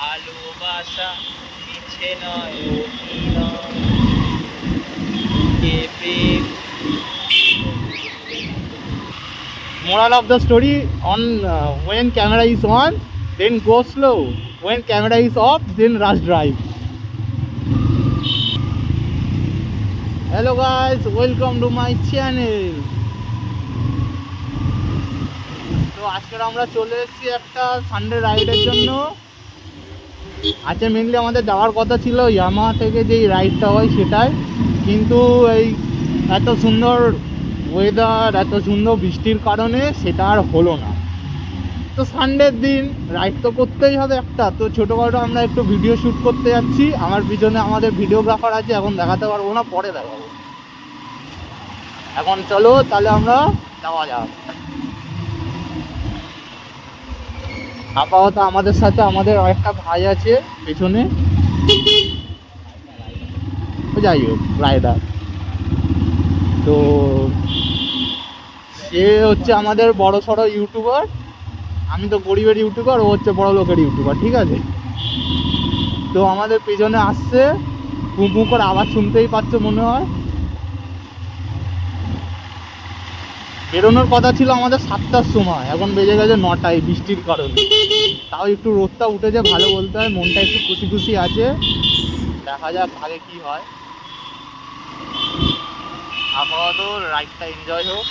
ভালোবাসা মিছে moral of the story on when camera is on then go slow when camera is off then rash drive hello guys welcome to my channel তো আজকে আমরা চলে এসেছি একটা Sunday রাইডের জন্য। আজকে মেনলি আমাদের যাওয়ার কথা ছিল ইয়ামা থেকে যেই রাইডটা হয় সেটাই। কিন্তু এই এত সুন্দর ওয়েদার এত সুন্দর বৃষ্টির কারণে সেটা আর হলো না। তো সানডের দিন রাইড তো করতেই হবে একটা। তো ছোটোখাটো আমরা একটু ভিডিও শ্যুট করতে যাচ্ছি। আমার পিছনে আমাদের ভিডিওগ্রাফার আছে, এখন দেখাতে পারব না, পরে দেখাবো। এখন চলো, তাহলে আমরা যাওয়া যাক। আপাতত আমাদের সাথে আমাদের একটা ভাই আছে পেছনে। যাই হোক, রায়দার। তো সে হচ্ছে আমাদের বড় সড়ো ইউটিউবার। আমি তো গরিবের ইউটিউবার, ও হচ্ছে বড় লোকের ইউটিউবার, ঠিক আছে? তো আমাদের পেছনে আসছে। পু করে আওয়াজ শুনতেই পাচ্ছ মনে হয়। বেরোনোর কথা ছিল আমাদের সাতটার সময়, এখন বেজে গেছে নটায় বৃষ্টির কারণে। তাও একটু রোদটা উঠেছে, ভালো বলতে হয়, মনটা একটু খুশি খুশি আছে। দেখা যাক আগে কি হয়। আপাতত রাইডটা এনজয় হোক।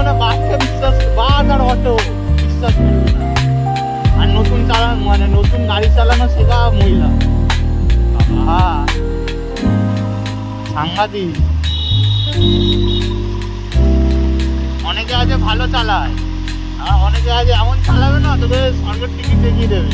জীবনে বাসকে বিশ্বাস বাস আর অটো বিশ্বাস করবে না। আর নতুন চালান মানে নতুন গাড়ি চালানো শেখা মহিলা। বাবা সাংঘাতিক অনেকে আছে ভালো চালায়, আর অনেকে আছে এমন চালাবে না, তোদের সরকার টিকিট দেখিয়ে দেবে।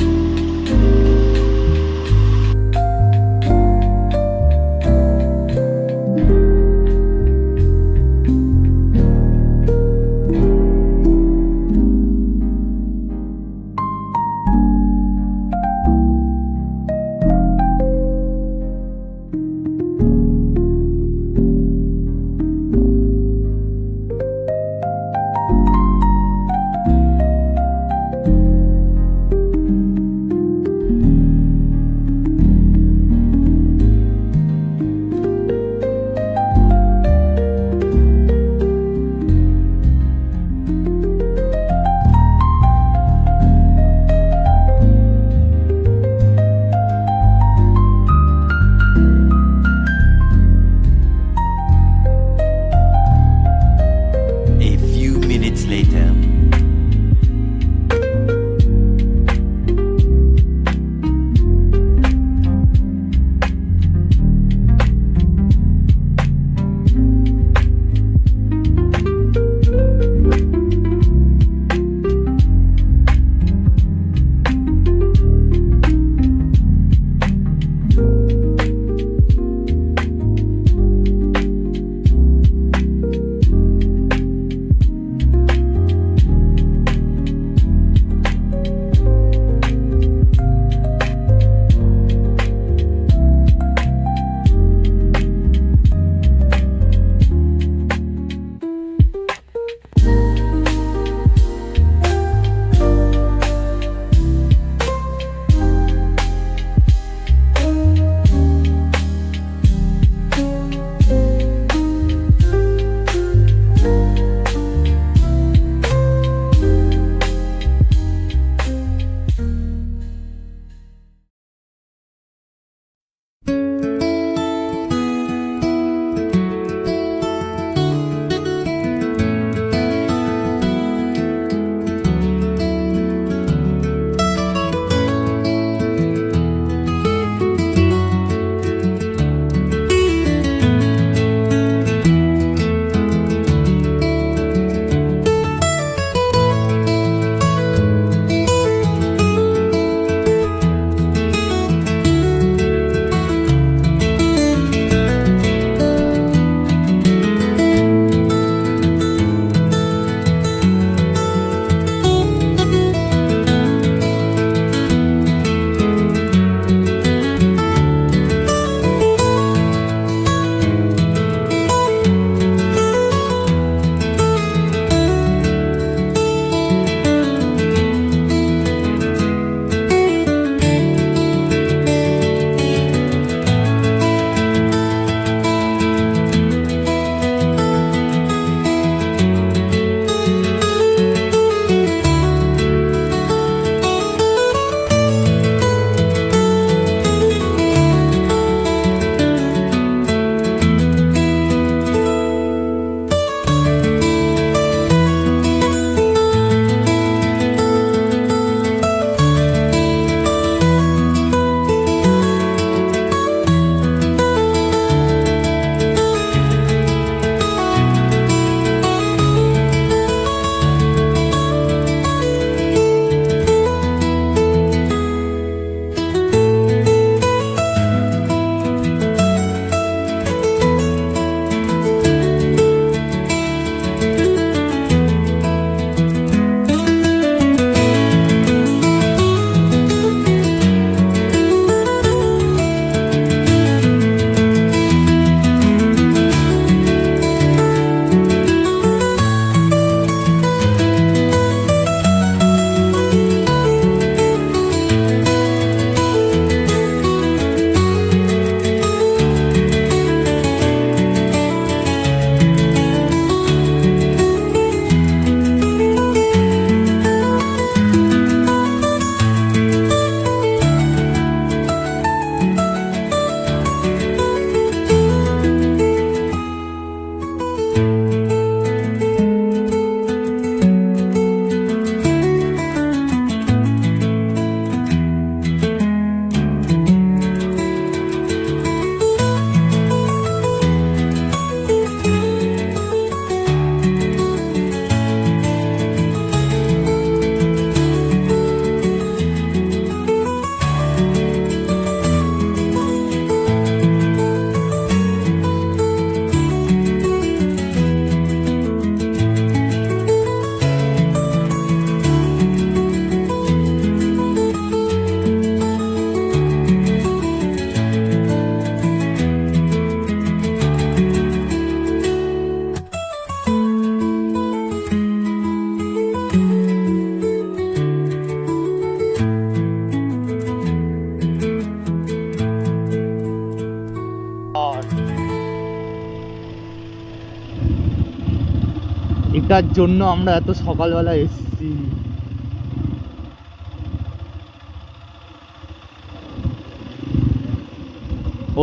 জন্য আমরা এত সকালবেলা এসেছি।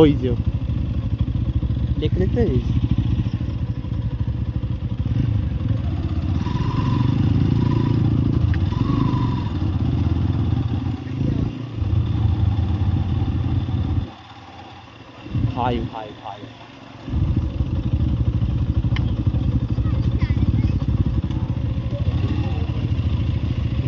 ওই যে। দেখলে তো ভাই ভাই ভাই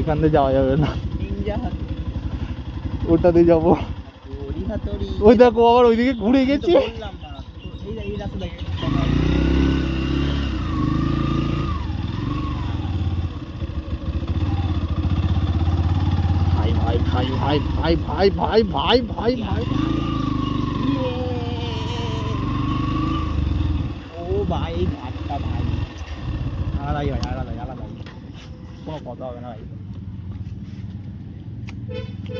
এখান থেকে যাওয়া যাবে না। ওটাতে যাব। ওই দেখো আবার ওইদিকে ঘুরে গেছি। ভাই ভাই ভাই ভাই ভাই ভাই ভাই ভাই ভাই ভাই। ও ভাই ভাতটা ভাই। আলাদাই ভাই আলাদাই আলাদাই। কোনো কথা হবে না ভাই।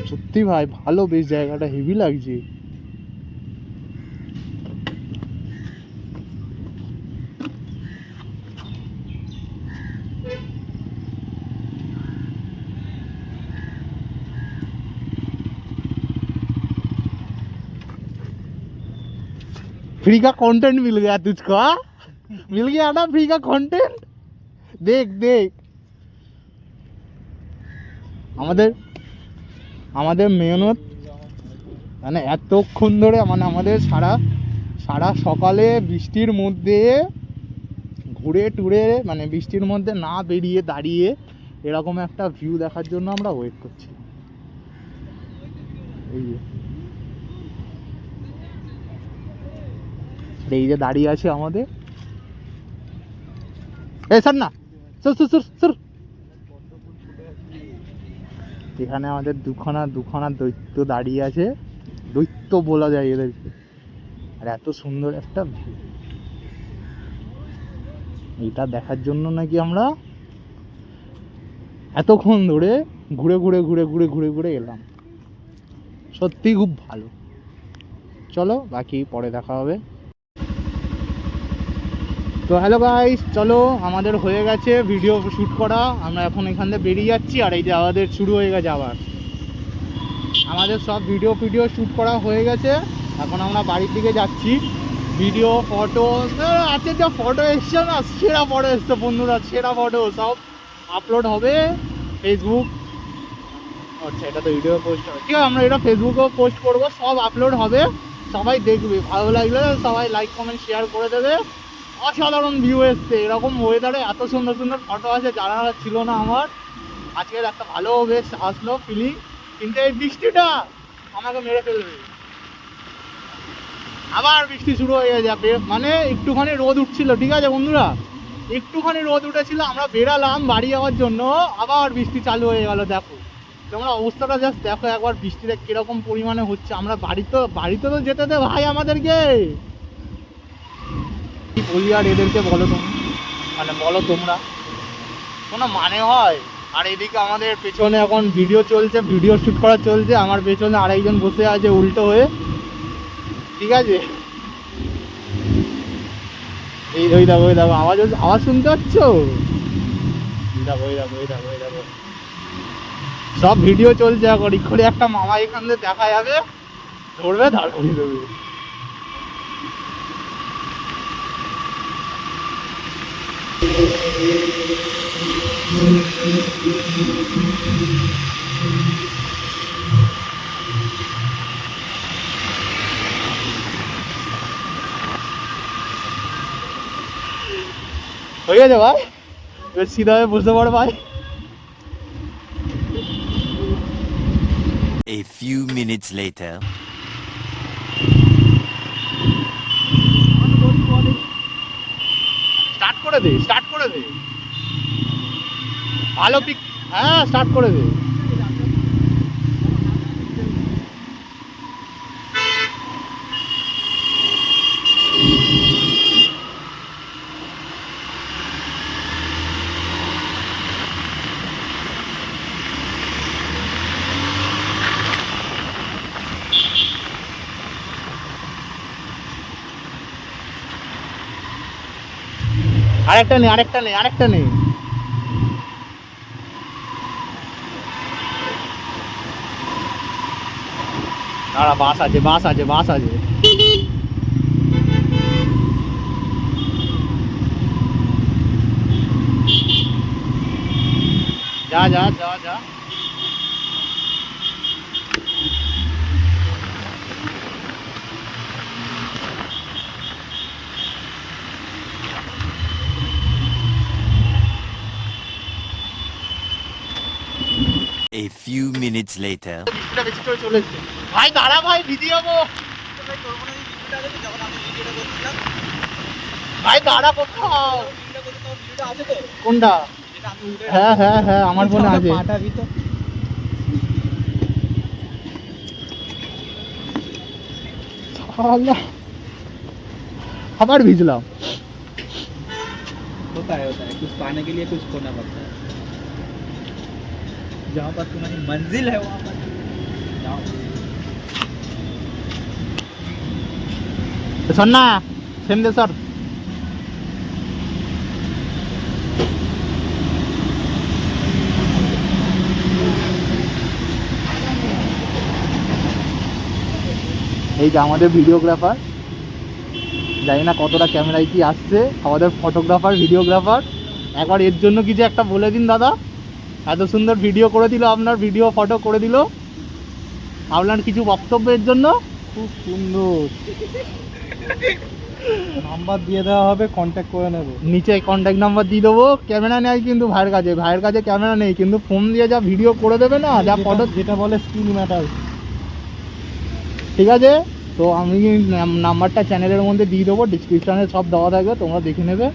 সত্যি ভাই ভালো বেশ জায়গাটা হেভি লাগছে फ्री का कंटेंट मिल गया तुझको हाँ? मिल गया ना फ्री का कंटेंट देख देख আমাদের আমাদের মেহনত মানে এতক্ষণ ধরে মানে আমাদের সারা সারা সকালে বৃষ্টির মধ্যে ঘুরে টুরে মানে বৃষ্টির মধ্যে না বেরিয়ে দাঁড়িয়ে এরকম একটা ভিউ দেখার জন্য আমরা ওয়েট করছি। এই যে। এই যে দাঁড়িয়ে আছে আমাদের। না সর সর সর সর। এখানে আমাদের দুখানা দুখানা দৈত্য দাঁড়িয়ে আছে। দৈত্য বলা যায় এদেরকে। আর এত সুন্দর একটা এটা দেখার জন্য নাকি আমরা এতক্ষণ ধরে ঘুরে ঘুরে ঘুরে ঘুরে ঘুরে ঘুরে এলাম। সত্যি খুব ভালো। চলো, বাকি পরে দেখা হবে। তো হ্যালো গাইস চলো, আমাদের হয়ে গেছে ভিডিও শ্যুট করা। আমরা এখন এখান থেকে বেরিয়ে যাচ্ছি, আর এই যে আমাদের শুরু হয়ে গেছে আবার। আমাদের সব ভিডিও ফিডিও শ্যুট করা হয়ে গেছে। এখন আমরা বাড়ির দিকে যাচ্ছি। ভিডিও ফটো আছে যা ফটো এসছে না, সেরা ফটো এসছে বন্ধুরা, সেরা ফটো সব আপলোড হবে ফেসবুক আচ্ছা এটা তো ভিডিও পোস্ট হবে। ঠিক আছে, আমরা এটা ফেসবুকেও পোস্ট করব, সব আপলোড হবে। সবাই দেখবে, ভালো লাগলে সবাই লাইক কমেন্ট শেয়ার করে দেবে। অসাধারণ ভিউ এসছে। এরকম ওয়েদারে এত সুন্দর সুন্দর ফটো আছে যারা ছিল না আমার। আজকের একটা ভালো বেশ আসলো ফিলিং কিন্তু এই বৃষ্টিটা আমাকে মেরে ফেলবে। আবার বৃষ্টি শুরু হয়ে যাবে মানে একটুখানি রোদ উঠছিল, ঠিক আছে বন্ধুরা? একটুখানি রোদ উঠেছিল, আমরা বেরালাম বাড়ি যাওয়ার জন্য। আবার বৃষ্টি চালু হয়ে গেল, দেখো। তোমরা অবস্থাটা জাস্ট দেখো একবার বৃষ্টিটা কীরকম পরিমাণে হচ্ছে। আমরা বাড়িতে বাড়িতে তো যেতে দে ভাই আমাদেরকে। কি বলি আর এদেরকে বলো তুমি মানে বলো তোমরা। কোনো মানে হয়? আর এদিকে আমাদের পেছনে এখন ভিডিও চলছে ভিডিও শ্যুট করা চলছে। আমার পেছনে আরেকজন বসে আছে উল্টো হয়ে। ঠিক আছে? এই ওই দেখো ওই দেখো, আওয়াজ আওয়াজ শুনতে পাচ্ছ? দেখো ওই দেখো ওই দেখো ওই দেখো। সব ভিডিও চলছে এখন। একটা মামা এখান থেকে দেখা যাবে। ধরবে দাঁড় দেবে। হয়ে গেছে ভাই এবার সিধা হয়ে বসে পড় ভাই A few few minutes later. Start করে দে স্টার্ট করে দে। ভালো পিক হ্যাঁ স্টার্ট করে দে। আরেকটা নেই আরেকটা নেই আরেকটা নেই দাঁড়া, বাস আছে বাস আছে বাস আছে। যা যা যা যা। A few minutes later. বৃষ্টিটা বেশি করে চলে এসছে ভাই দাঁড়া ভাই ভিডিও যাবো ভাই দাঁড়া কোথাও কোনটা হ্যাঁ হ্যাঁ হ্যাঁ আমার ফোনে আছে পাঠাবি তো শালা। আবার ভিজলাম होता है होता है कुछ पाने के लिए कुछ खोना पड़ता है जहाँ पर तुम्हारी मंजिल है वहाँ पर जाओ শোন না সেন দে স্যার এই যে আমাদের ভিডিওগ্রাফার জানি না কতটা ক্যামেরায় কি আসছে আমাদের ফটোগ্রাফার ভিডিওগ্রাফার একবার এর জন্য কিছু একটা বলে দিন দাদা এত সুন্দর ভিডিও করে দিল আপনার ভিডিও ফটো করে দিল। আপনার কিছু বক্তব্যের জন্য? খুব সুন্দর। নাম্বার দিয়ে দেওয়া হবে কন্ট্যাক্ট করে নেব। নিচে কন্ট্যাক্ট নাম্বার দিয়ে দেবো। ক্যামেরা নেই কিন্তু ভাইয়ের কাছে। ভাইয়ের কাছে ক্যামেরা নেই কিন্তু ফোন দিয়ে যা ভিডিও করে দেবে না যা ফটো যেটা বলে স্ক্রিন ম্যাটার ঠিক আছে? তো আমি নাম্বারটা চ্যানেলের মধ্যে দিয়ে দেবো ডিসক্রিপশানে সব দেওয়া থাকবে তোমরা দেখে নেবে।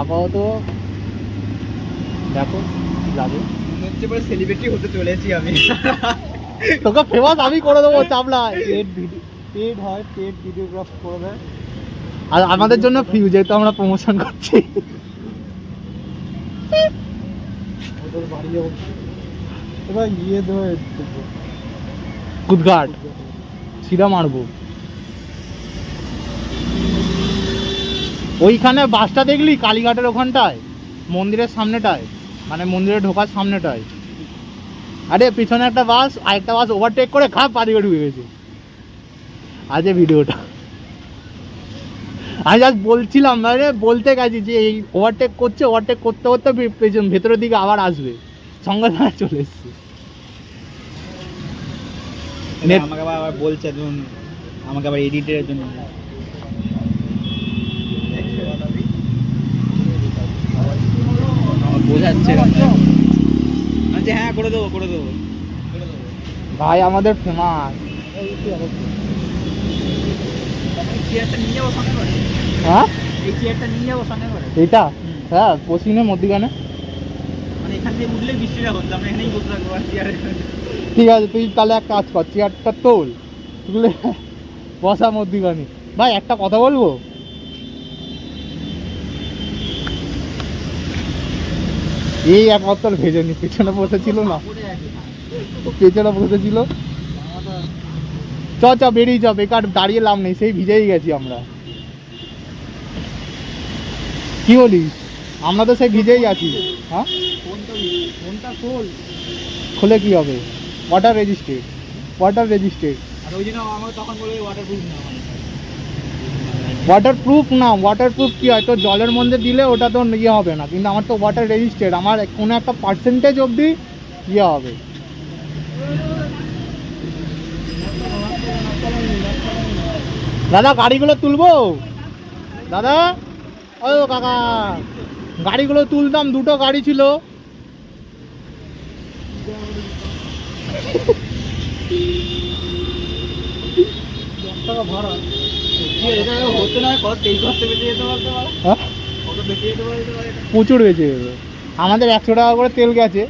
আপাতত দেখো। লাগে হচ্ছে সেলিব্রিটি হতে চলেছি আমি। তোকে ফেমাস আমি করে দেবো পেড ভিডিও পেড হয় পেড ভিডিওগ্রাফ করে দেয়। আর আমাদের জন্য ফ্রি যেহেতু আমরা প্রমোশন করছি। ওদের এবার ইয়ে কুদঘাট সিধা মারবো। ওইখানে বাসটা দেখলি? কালীঘাটের ওখানটায়? মন্দিরের সামনেটায়? মানে মন্দিরে ঢোকার সামনেটায় আরে, পিছনে একটা বাস, আর একটা বাস ওভারটেক করে খাপ পাদিকে ঢুকে গেছে। আজকে ভিডিওটা। আমি জাস্ট বলছিলাম মানে বলতে গেছি যে এই ওভারটেক করছে ওভারটেক করতে করতে পেছন, ভেতরের দিকে আবার আসবে। সঙ্গে সঙ্গে চলে এসছে। আমাকে আবার বলছে আমাকে আবার এডিটের জন্য আমার বোঝাচ্ছে। আচ্ছা হ্যাঁ করে দেবো করে দেবো। ভাই আমাদের ফেমাস হ্যাঁ? এই চেয়ারটা নিয়ে যাব সঙ্গে করে। হ্যাঁ পশ্চিমে মধ্যিখানে। মানে এখান থেকে উঠলে বৃষ্টিটা হতো আমরা এখানেই বসে থাকব আর চেয়ারে ঠিক আছে তুই তাহলে এক কাজ কর চেয়ারটা তোল। তুলে বসা মধ্যিখানে। ভাই একটা কথা বলব? এই এক বছর ভেজেনি, পেছনে বসেছিল না। ও পেছনে বসেছিল চ চ, বেরিয়ে চ, বেকার দাঁড়িয়ে লাভ নেই, সেই ভিজেই গেছি আমরা। কি বলিস আমরা তো সেই ভিজেই আছি। হ্যাঁ? খুলে কি হবে? ওয়াটার রেজিস্ট্রেড ওয়াটার রেজিস্ট্রেড আর ওই জন্য প্রুফ না। ওয়াটার প্রুফ না ওয়াটার প্রুফ কি হয়? তো জলের মধ্যে দিলে ওটা তো ইয়ে হবে না। কিন্তু আমার তো ওয়াটার রেজিস্ট্রেড আমার কোনো একটা পার্সেন্টেজ অবধি ইয়ে হবে। দাদা, গাড়িগুলো তুলবো? দাদা? ও কাকা, গাড়িগুলো তুলতাম। দুটো গাড়ি ছিল। ভাড়া। প্রচুর বেঁচে যাবে আমাদের একশো টাকা করে তেল গেছে।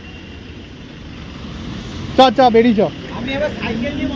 চ চ বেরিয়ে চ। আমি এবার সাইকেল নিয়ে